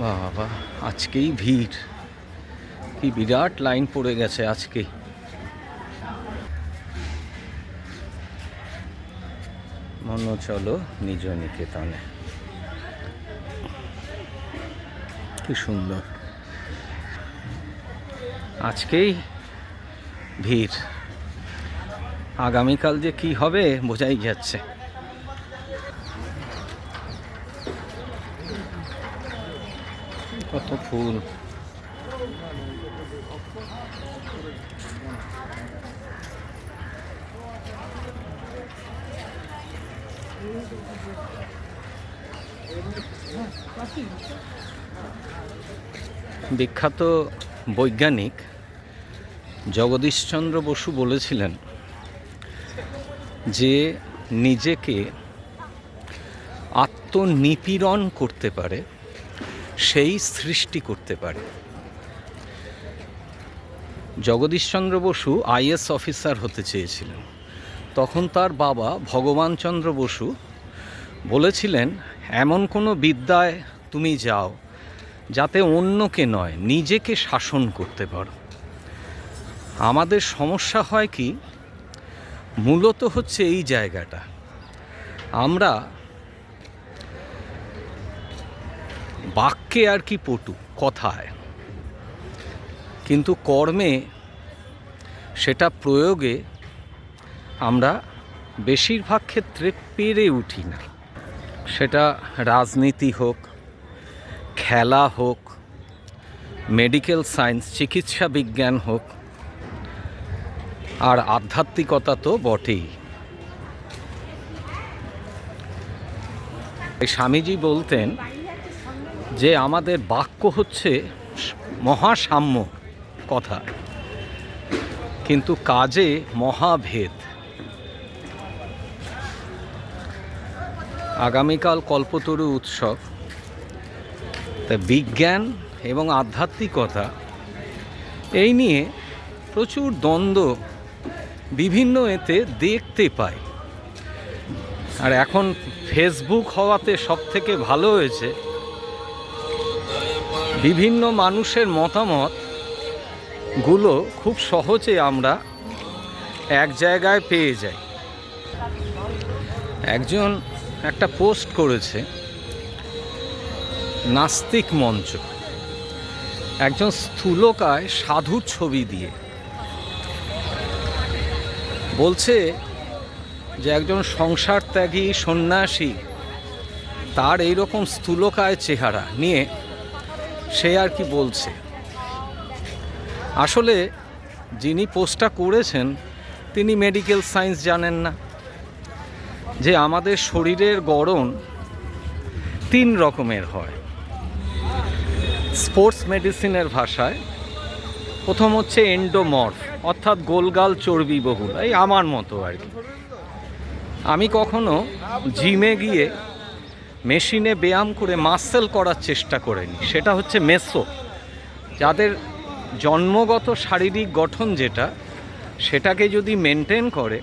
বাবা, আজকেই ভিড়। কি বিরাট লাইন পড়ে গেছে আজকে। মনো চলো নিজ নিকেতনে। কি সুন্দর। আজকেই ভিড়। আগামীকাল যে কি হবে বোঝাই যাচ্ছে। কত ফুল। বিখ্যাত বৈজ্ঞানিক জগদীশচন্দ্র বসু বলেছিলেন যে নিজেকে আত্মনিপীড়ন করতে পারে, সেই সৃষ্টি করতে পারে। জগদীশচন্দ্র বসু আইএস অফিসার হতে চেয়েছিলেন। তখন তার বাবা ভগবানচন্দ্র বসু বলেছিলেন, এমন কোনো বিদ্যায় তুমি যাও যাতে অন্যকে নয়, নিজেকে শাসন করতে পারো। আমাদের সমস্যা হয় কি মূলত হচ্ছে এই জায়গাটা। আমরা বাক্যে আর কি পটু, কথায়। কিন্তু কর্মে সেটা প্রয়োগে আমরা বেশিরভাগ ক্ষেত্রে পেরে উঠি না। সেটা রাজনীতি হোক, খেলা হোক মেডিকেল সায়েন্স চিকিৎসা বিজ্ঞান হোক আর আধ্যাত্মিকতা তো বটেই। স্বামীজি বলতেন যে, আমাদের বাক্য হচ্ছে মহাসাম্য কথা, কিন্তু কাজে মহাভেদ। আগামীকাল কল্পতরু উৎসব। তা বিজ্ঞান এবং আধ্যাত্মিকতা, এই নিয়ে প্রচুর দ্বন্দ্ব বিভিন্ন এতে দেখতে পাই। আর এখন ফেসবুক হওয়াতে সব থেকে ভালো হয়েছে, বিভিন্ন মানুষের মতামতগুলো খুব সহজে আমরা এক জায়গায় পেয়ে যাই। একজন একটা পোস্ট করেছে, নাস্তিক মঞ্চ। একজন স্থূলকায় সাধুর ছবি দিয়ে। বলছে যে একজন সংসার ত্যাগী সন্ন্যাসী, তার এই রকম স্থূলকায় চেহারা নিয়ে সে আর কি বলছে। আসলে যিনি পোস্টটা করেছেন, তিনি মেডিকেল সায়েন্স জানেন না। যে আমাদের শরীরের গড়ন তিন রকমের হয়। স্পোর্টস মেডিসিনের ভাষায় প্রথম হচ্ছে এন্ডোমর্ফ। অর্থাৎ গোলগাল চর্বি বহুল, এই আমার মতো আর কি। আমি কখনো জিমে গিয়ে মেশিনে ব্যায়াম করে মাসেল করার চেষ্টা করিনি, সেটা হচ্ছে মেসো। যাদের জন্মগত শারীরিক গঠন যেটা, সেটাকে যদি মেনটেন করে,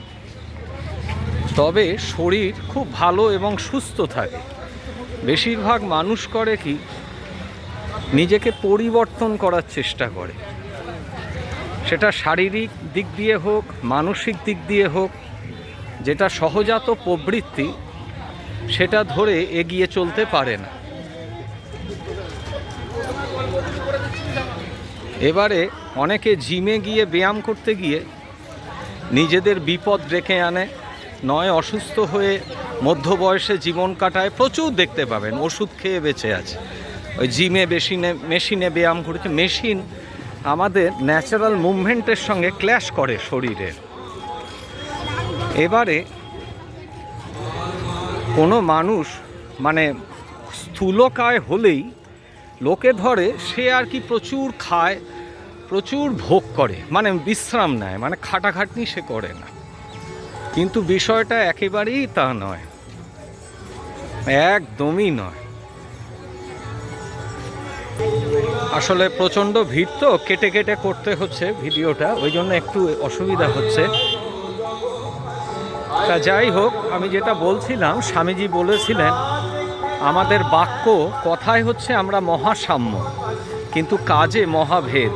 তবে শরীর খুব ভালো এবং সুস্থ থাকে। বেশিরভাগ মানুষ করে কি, নিজেকে পরিবর্তন করার চেষ্টা করে। সেটা শারীরিক দিক দিয়ে হোক, মানসিক দিক দিয়ে হোক, যেটা সহজাত প্রবৃত্তি, সেটা ধরে এগিয়ে চলতে পারে না। এবারে অনেকে জিমে গিয়ে ব্যায়াম করতে গিয়ে নিজেদের বিপদ ডেকে আনে, নয় অসুস্থ হয়ে মধ্য বয়সে জীবন কাটায়, প্রচুর দেখতে পাবেন, ওষুধ খেয়ে বেঁচে আছে। ওই জিমে, মেশিনে মেশিনে ব্যায়াম করেছে, মেশিন আমাদের ন্যাচারাল মুভমেন্টের সঙ্গে ক্ল্যাশ করে শরীরের এবারে কোনো মানুষ মানে স্থূলকায় হলেই লোকে ধরে সে আর কি প্রচুর খায়, প্রচুর ভোগ করে মানে বিশ্রাম নেয় মানে খাটাখাটনি সে করে না। কিন্তু বিষয়টা একেবারেই তা নয়, একদমই নয়। আসলে প্রচণ্ড ভিড় তো, কেটে কেটে করতে হচ্ছে ভিডিওটা, ওই জন্য একটু অসুবিধা হচ্ছে। তা যাই হোক, আমি যেটা বলছিলাম, স্বামীজি বলেছিলেন, আমাদের বাক্য কথায় হচ্ছে আমরা মহাসাম্য, কিন্তু কাজে মহাভেদ।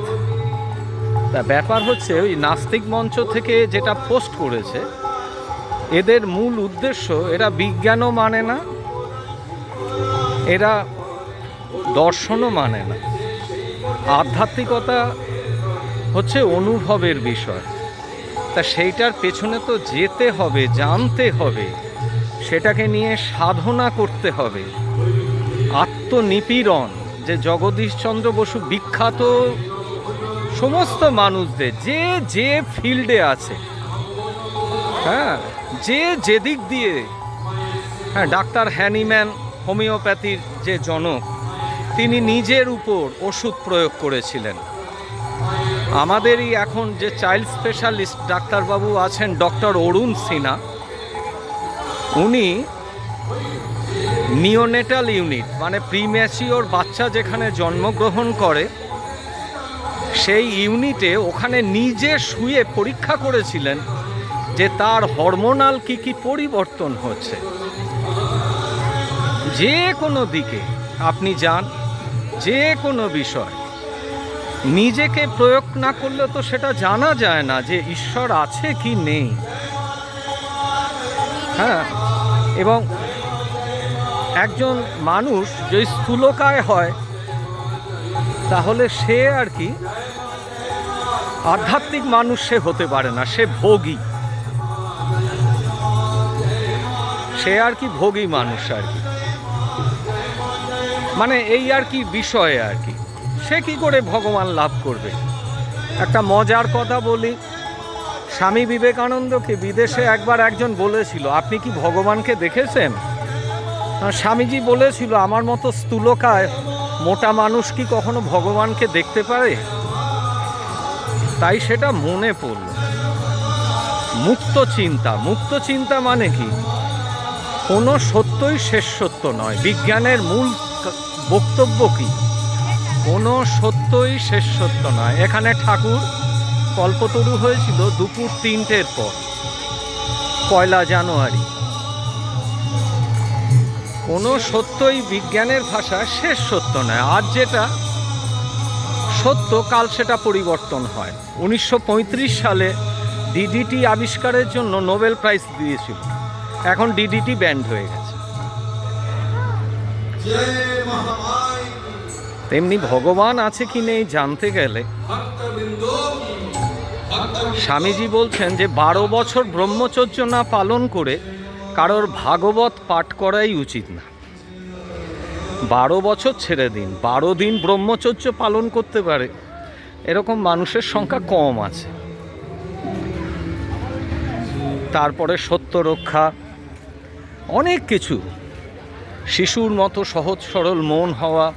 তা ব্যাপার হচ্ছে, ওই নাস্তিক মঞ্চ থেকে যেটা পোস্ট করেছে, এদের মূল উদ্দেশ্য, এরা বিজ্ঞানও মানে না, এরা দর্শনও মানে না। আধ্যাত্মিকতা হচ্ছে অনুভবের বিষয়। তা সেইটার পেছনে তো যেতে হবে, জানতে হবে, সেটাকে নিয়ে সাধনা করতে হবে। আত্মনিপীড়ন, যে জগদীশচন্দ্র বসু বিখ্যাত সমস্ত মানুষদের, যে যে ফিল্ডে আছে হ্যাঁ যে যেদিক দিয়ে হ্যাঁ ডাক্তার হ্যানিম্যান হোমিওপ্যাথির যে জনক তিনি নিজের উপর ওষুধ প্রয়োগ করেছিলেন। আমাদেরই এখন যে চাইল্ড স্পেশালিস্ট ডাক্তারবাবু আছেন ডক্টর অরুণ সিনহা, উনি নিওনেটাল ইউনিট মানে প্রিম্যাচিওর বাচ্চা যেখানে জন্মগ্রহণ করে, সেই ইউনিটে ওখানে নিজে শুয়ে পরীক্ষা করেছিলেন যে তার হরমোনাল কি কি পরিবর্তন হচ্ছে। যে কোনো দিকে, আপনি যান যে কোনো বিষয়। নিজেকে প্রয়োগ না করলে তো সেটা জানা যায় না যে ঈশ্বর আছে কি নেই। হ্যাঁ এবং একজন মানুষ যদি স্থূলকায় হয়, তাহলে সে আর কি আধ্যাত্মিক মানুষ সে হতে পারে না, সে ভোগী। সে আর কি ভোগী মানুষ আর কি। মানে এই আর কি বিষয়ে আর কি। সে কি করে ভগবান লাভ করবে? একটা মজার কথা বলি। স্বামী বিবেকানন্দকে বিদেশে একবার একজন বলেছিল, আপনি কি ভগবানকে দেখেছেন? স্বামীজি বলেছিল, আমার মতো স্থূলকায় মোটা মানুষ কি কখনো ভগবানকে দেখতে পারে? তাই সেটা মনে পড়ল। মুক্ত চিন্তা মুক্ত চিন্তা মানে কি? কোনো সত্যই শেষ সত্য নয়। বিজ্ঞানের মূল বক্তব্য কি? কোনো সত্যই শেষ সত্য নয়। এখানে ঠাকুর কল্পতরু হয়েছিল দুপুর তিনটের পর, পয়লা জানুয়ারি। কোনো সত্যই বিজ্ঞানের ভাষা শেষ সত্য নয়। আজ যেটা সত্য, কাল সেটা পরিবর্তন হয়। উনিশশো পঁয়ত্রিশ সালে ডিডিটি আবিষ্কারের জন্য নোবেল প্রাইজ দিয়েছিল। এখন ডিডিটি ব্যান্ড হয়ে গেছে। তেমনি ভগবান আছে কি নেই জানতে গেলে। স্বামীজি বলছেন যে, বারো বছর ব্রহ্মচর্য না পালন করে কারোর ভাগবত পাঠ করাই উচিত না। বারো বছর ছেড়ে দিন, বারো দিন ব্রহ্মচর্য পালন করতে পারে। এরকম মানুষের সংখ্যা কম আছে। তারপরে সত্য রক্ষা অনেক কিছু। শিশুর মতো সহজ সরল মন হওয়া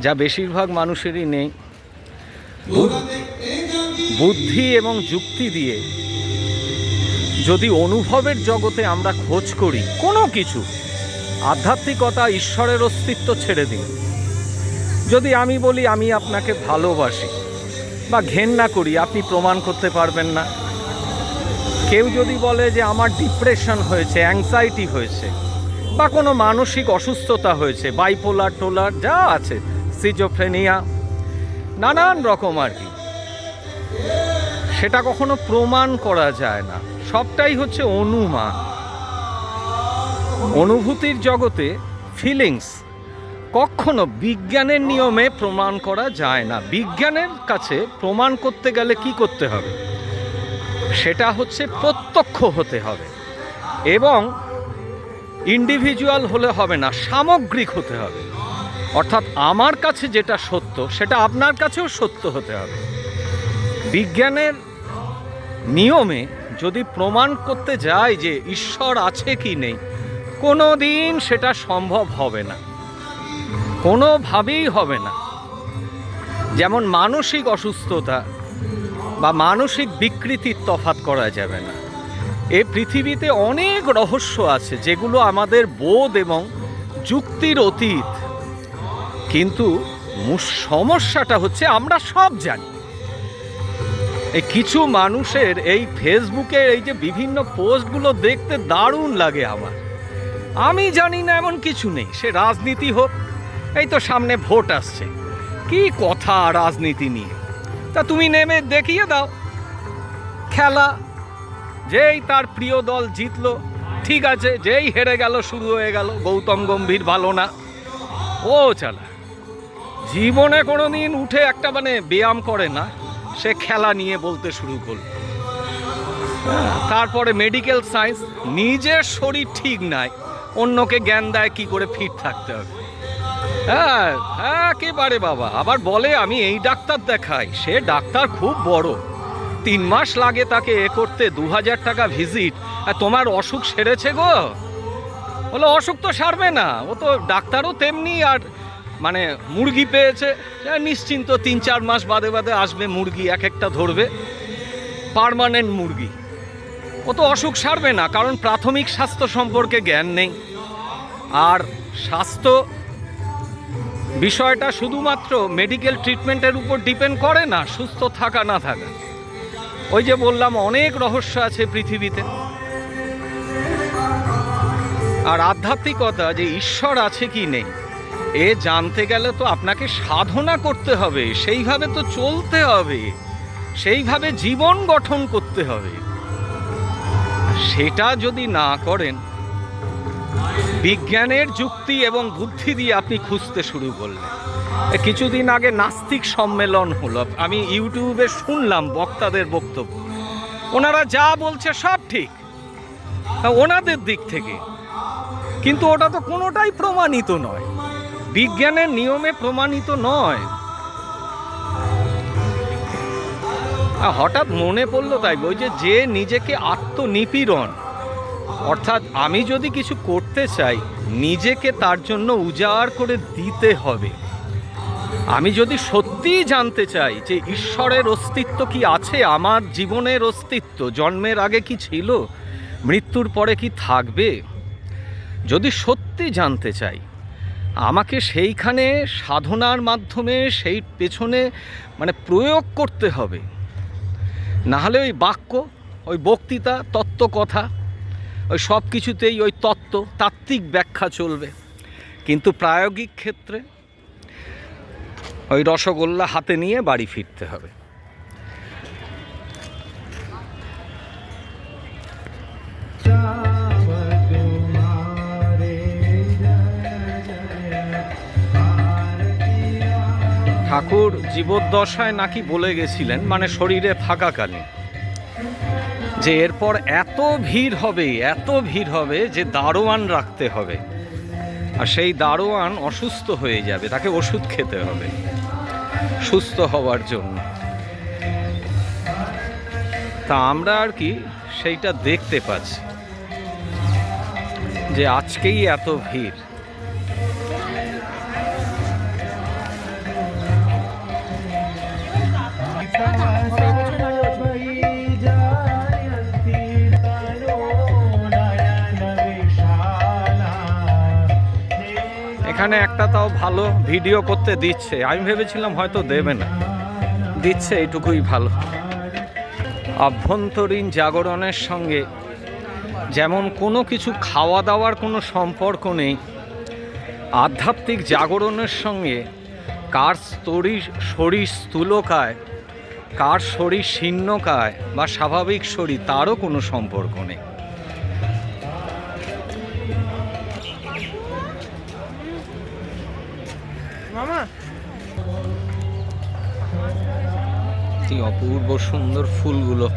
যা বেশিরভাগ মানুষেরই নেই। বুদ্ধি এবং যুক্তি দিয়ে যদি অনুভবের জগতে আমরা খোঁজ করি, কোনো কিছু, আধ্যাত্মিকতা ঈশ্বরের অস্তিত্ব ছেড়ে দিন। যদি আমি বলি, আমি আপনাকে ভালোবাসি বা ঘেন্না করি আপনি প্রমাণ করতে পারবেন না। কেউ যদি বলে যে, আমার ডিপ্রেশন হয়েছে, অ্যাংজাইটি হয়েছে বা কোনো মানসিক অসুস্থতা হয়েছে, বাইপোলার, টোলার, যা আছে সিজোফ্রেনিয়া নানান রকম আর কি। সেটা কখনো প্রমাণ করা যায় না। সবটাই হচ্ছে অনুমান। অনুভূতির জগতে ফিলিংস কখনো বিজ্ঞানের নিয়মে প্রমাণ করা যায় না। বিজ্ঞানের কাছে প্রমাণ করতে গেলে কি করতে হবে? সেটা হচ্ছে প্রত্যক্ষ হতে হবে। এবং ইন্ডিভিজুয়াল হলে হবে না, সামগ্রিক হতে হবে। অর্থাৎ আমার কাছে যেটা সত্য, সেটা আপনার কাছেও সত্য হতে হবে। বিজ্ঞানের নিয়মে যদি প্রমাণ করতে যায় যে ঈশ্বর আছে কি নেই কোনো দিন সেটা সম্ভব হবে না। কোনোভাবেই হবে না। যেমন মানসিক অসুস্থতা বা মানসিক বিকৃতির তফাত করা যাবে না। এ পৃথিবীতে অনেক রহস্য আছে যেগুলো আমাদের বোধ এবং যুক্তির অতীত কিন্তু মূস- সমস্যাটা হচ্ছে আমরা সব জানি। এই কিছু মানুষের এই ফেসবুকে এই যে বিভিন্ন পোস্টগুলো দেখতে দারুণ লাগে আমার। আমি জানি না এমন কিছু নেই, সে রাজনীতি হোক, এই তো সামনে ভোট আসছে। কি কথা রাজনীতি নিয়ে? তা তুমি নেমে দেখিয়ে দাও। খেলা, যেই তার প্রিয় দল জিতলো, ঠিক আছে, যেই হেরে গেল, শুরু হয়ে গেল, গৌতম গম্ভীর ভালো না। ও চালা। জীবনে কোনো দিন উঠে একটা মানে ব্যায়াম করে না, সে খেলা নিয়ে বলতে শুরু করল। তারপরে মেডিকেল সায়েন্স নিজের শরীর ঠিক নাই, অন্যকে জ্ঞান দেয় কি করে ফিট থাকতে হবে। হ্যাঁ হ্যাঁ একেবারে বাবা, আবার বলে আমি এই ডাক্তার দেখাই, সে ডাক্তার খুব বড়। তিন মাস লাগে তাকে এ করতে, দু হাজার টাকা ভিজিট আর তোমার অসুখ সেরেছে গো? বলো, অসুখ তো সারবে না, ও তো ডাক্তারও তেমনি, আর মানে মুরগি পেয়েছে। নিশ্চিন্ত তিন চার মাস বাদে বাদে আসবে মুরগি, এক একটা ধরবে। পার্মানেন্ট মুরগি। ও তো অসুখ সারবে না, কারণ প্রাথমিক স্বাস্থ্য সম্পর্কে জ্ঞান নেই। আর স্বাস্থ্য বিষয়টা শুধুমাত্র মেডিকেল ট্রিটমেন্টের উপর ডিপেন্ড করে না, সুস্থ থাকা না থাকা। ওই যে বললাম, অনেক রহস্য আছে পৃথিবীতে। আর আধ্যাত্মিকতা যে ঈশ্বর আছে কি নেই এ জানতে গেলে তো আপনাকে সাধনা করতে হবে, সেইভাবে তো চলতে হবে, সেইভাবে জীবন গঠন করতে হবে। সেটা যদি না করেন, বিজ্ঞানের যুক্তি এবং বুদ্ধি দিয়ে আপনি খুঁজতে শুরু করলেন। কিছুদিন আগে নাস্তিক সম্মেলন হলো, আমি ইউটিউবে শুনলাম বক্তাদের বক্তব্য। ওনারা যা বলছে সব ঠিক, ওনাদের দিক থেকে। কিন্তু ওটা তো কোনোটাই প্রমাণিত নয়। বিজ্ঞানের নিয়মে প্রমাণিত নয়। হঠাৎ মনে পড়ল তাই ওই যে যে নিজেকে আত্মনিপীড়ন, অর্থাৎ আমি যদি কিছু করতে চাই, নিজেকে তার জন্য উজাড় করে দিতে হবে। আমি যদি সত্যিই জানতে চাই যে, ঈশ্বরের অস্তিত্ব কি আছে, আমার জীবনের অস্তিত্ব, জন্মের আগে কি ছিল, মৃত্যুর পরে কি থাকবে, যদি সত্যি জানতে চাই আমাকে সেইখানে সাধনার মাধ্যমে, সেই পেছনে মানে প্রয়োগ করতে হবে। নাহলে ওই বাক্য, ওই বক্তৃতা তত্ত্ব কথা ওই সব কিছুতেই ওই তত্ত্ব, তাত্ত্বিক ব্যাখ্যা চলবে। কিন্তু প্রায়োগিক ক্ষেত্রে ওই রসগোল্লা হাতে নিয়ে বাড়ি ফিরতে হবে। ঠাকুর জীবদ্দশায় নাকি বলে গেছিলেন মানে শরীরে থাকাকালীন। যে এরপর এত ভিড় হবে, এত ভিড় হবে যে দারোয়ান রাখতে হবে। আর সেই দারোয়ান অসুস্থ হয়ে যাবে, তাকে ওষুধ খেতে হবে, সুস্থ হওয়ার জন্য। তা আমরা আর কি সেইটা দেখতে পাচ্ছি, যে আজকেই এত ভিড়। এখানে একটা তাও ভালো ভিডিও করতে দিচ্ছে। আমি ভেবেছিলাম হয়তো দেবে না। দিচ্ছে, এইটুকুই ভালো। আভ্যন্তরীণ জাগরণের সঙ্গে যেমন কোনো কিছু খাওয়া দাওয়ার কোনো সম্পর্ক নেই, আধ্যাত্মিক জাগরণের সঙ্গে কার স্তরী শরীর স্থূলকায় কার শরীর শীর্ণকায় বা স্বাভাবিক শরীর তারও কোনো সম্পর্ক নেই। অপূর্ব সুন্দর ফুলগুলো।